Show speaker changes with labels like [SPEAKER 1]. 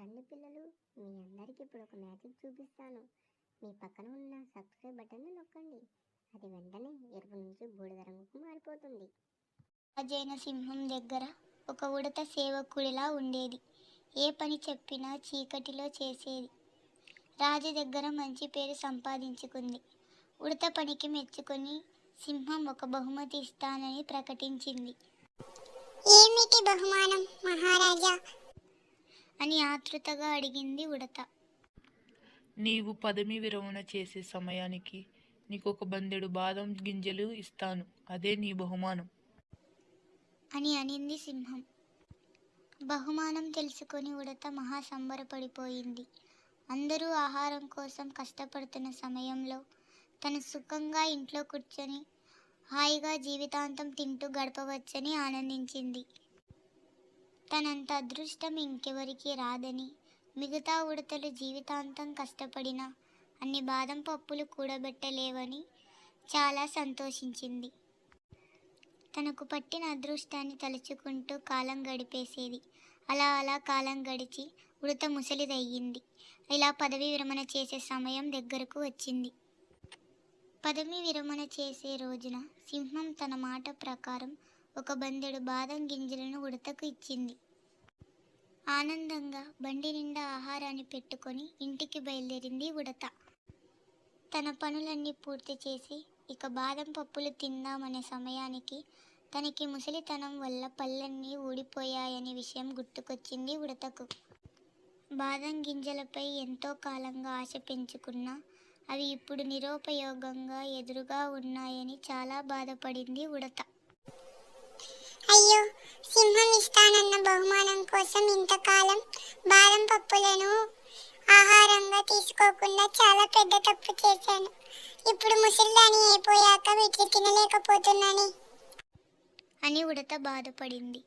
[SPEAKER 1] రండి పిల్లలు మీ అందరికీ ఇప్పుడు ఒక మ్యాజిక్ చూపిస్తాను. మీ పక్కన ఉన్న సబ్స్క్రైబ్ బటన్ని నొక్కండి. అది వెంటనే ఎరుపు నుంచి బూడిద రంగుకు మారిపోతుంది.
[SPEAKER 2] రాజైన సింహం దగ్గర ఒక ఉడత సేవకుడిలా ఉండేది. ఏ పని చెప్పినా చీకటిలో చేసేది. రాజు దగ్గర మంచి పేరు సంపాదించుకుంది. ఉడత పనికి మెచ్చుకొని సింహం ఒక బహుమతి ఇస్తానని ప్రకటించింది.
[SPEAKER 3] ఏమిటి బహుమానం మహారాజా?
[SPEAKER 2] అని ఆతృతగా అడిగింది ఉడత.
[SPEAKER 4] నీవు పదవి విరమణ చేసే సమయానికి నీకు ఒక బందెడు బాదం గింజలు ఇస్తాను. అదే నీ బహుమానం.
[SPEAKER 2] అని అనింది సింహం. బహుమానం తెలుసుకొని ఉడత మహా సంబరపడిపోయింది అందరూ ఆహారం కోసం కష్టపడుతున్న సమయంలో తను సుఖంగా ఇంట్లో కూర్చొని హాయిగా జీవితాంతం తింటూ గడపవచ్చని ఆనందించింది. తనంత అదృష్టం ఇంకెవరికి రాదని మిగతా ఉడతలు జీవితాంతం కష్టపడినా అన్ని బాదం పప్పులు కూడబెట్టలేవని చాలా సంతోషించింది. తనకు పట్టిన అదృష్టాన్ని తలుచుకుంటూ కాలం గడిపేసేది. అలా అలా కాలం గడిచి ఉడత ముసలిదయ్యింది. ఇలా పదవి విరమణ చేసే సమయం దగ్గరకు వచ్చింది. పదవి విరమణ చేసే రోజున సింహం తన మాట ప్రకారం ఒక బందెడు బాదం గింజలను ఉడతకు ఇచ్చింది. ఆనందంగా బండి నిండా ఆహారాన్ని పెట్టుకొని ఇంటికి బయలుదేరింది ఉడత. తన పనులన్నీ పూర్తి చేసి ఇక బాదం పప్పులు తిందామనే సమయానికి తనకి ముసలితనం వల్ల పళ్ళన్నీ ఊడిపోయాయనే విషయం గుర్తుకొచ్చింది ఉడతకు. బాదం గింజలపై ఎంతో కాలంగా ఆశ పెంచుకున్నా అవి ఇప్పుడు నిరుపయోగంగా ఎదురుగా ఉన్నాయని చాలా బాధపడింది ఉడత.
[SPEAKER 3] కోసం ఇంతకాలం బాదం పప్పులను ఆహారంగా తీసుకోకుండా చాలా పెద్ద తప్పు చేశాను. ఇప్పుడు ముసలిదాని అయిపోయాక వీటిని తినలేకపోతున్నాను.
[SPEAKER 2] అని ఉడత బాధపడింది.